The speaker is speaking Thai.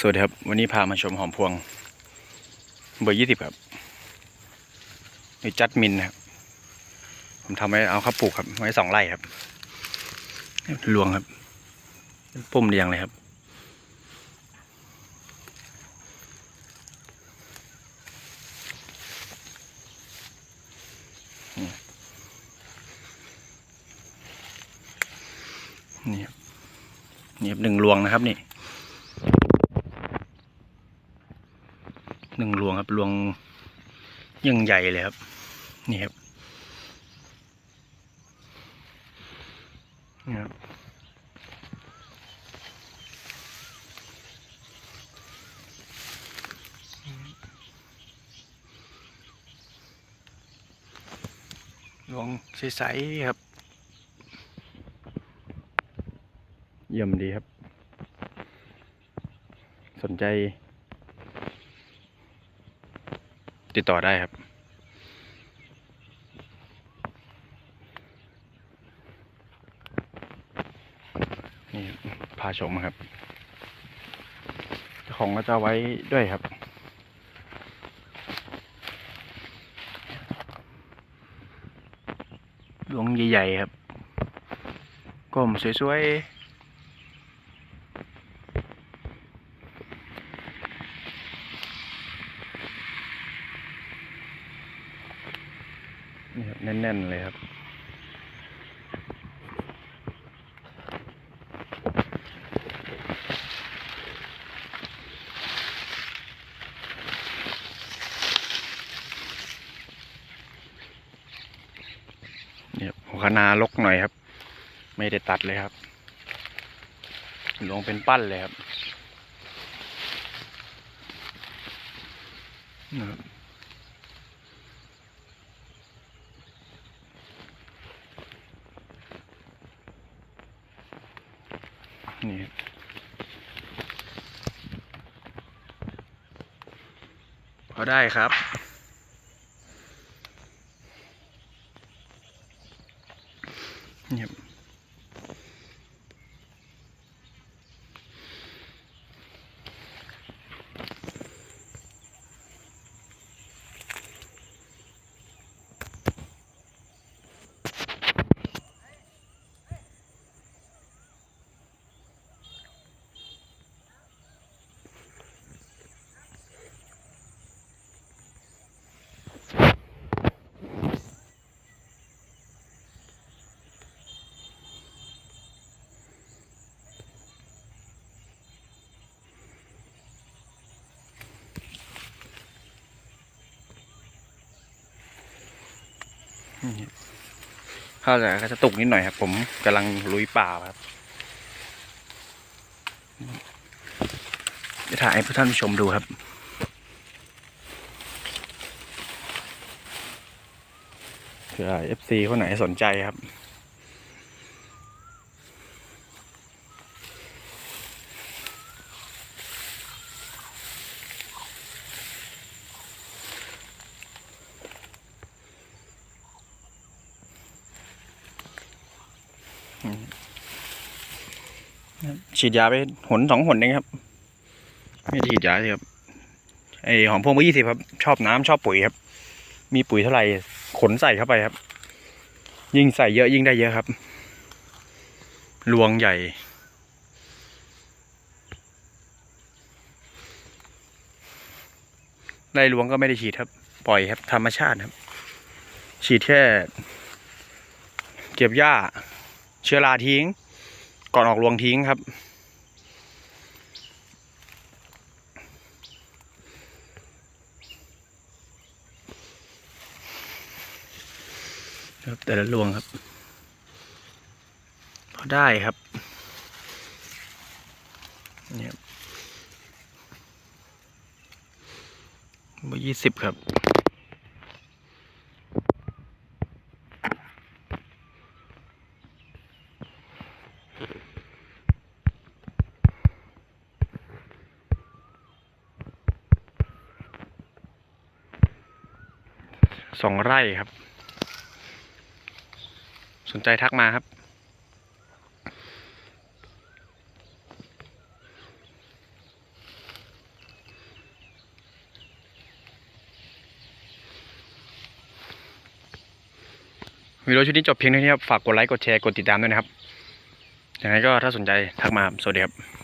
สวัสดีครับ วันนี้พามาชมหอมพวง เบอร์ยี่สิบครับนี่จัดมินครับ ผมทำไว้เอาเข้าปลูกครับ ไว้สองไร่ครับรวงครับปุ่มเรียงเลยครับ นี่ครับนี่ครับหนึ่งรวงนะครับนี่ หนึ่งรวงครับรวงยังใหญ่เลยครับ นี่ครับนี่ครับรวงใสๆครับ เยี่ยมดีครับ สนใจ ติดต่อได้ครับนี่พาชมครับของก็จะไว้ด้วยครับหลวงใหญ่ ๆ ครับก้มสวย ๆนี่ครับ แน่น ๆ เลยครับ เนี่ยหัวคะนารกหน่อยครับ ไม่ได้ตัดเลยครับ ลงเป็นปั้นเลยครับนะครับ นี่พอได้ครับเนี่ย ข้าวจะก็จะตุกนิดหน่อยครับ ผมกำลังลุยป่าครับจะถ่ายให้ผู้ท่านผู้ชมดูครับเผื่อ FC คนไหนสนใจครับ ฉีดยาไปหนสองหนเองครับ ไม่ได้ฉีดยาสิครับไอหอมพวงเบอร์ยี่สิบครับ ชอบน้ำชอบปุ๋ยครับ มีปุ๋ยเท่าไหร่ขนใส่เข้าไปครับ ยิ่งใส่เยอะยิ่งได้เยอะครับรวงใหญ่ไล่รวงก็ไม่ได้ฉีดครับ ปล่อยครับธรรมชาติครับ ฉีดแค่ เก็บหญ้า เชื้อราทิ้ง ก่อนออกรวงทิ้งครับ ครับ แต่ละรวงครับ พอได้ครับเนี่ยเบอร์ยี่สิบครับ สองไร่ครับ สนใจทักมาครับ วิดีโอชุดนี้จบเพียงเท่านี้ครับ ฝากกดไลค์ กดแชร์ กดติดตามด้วยนะครับ ยังไงก็ถ้าสนใจทักมา สวัสดีครับ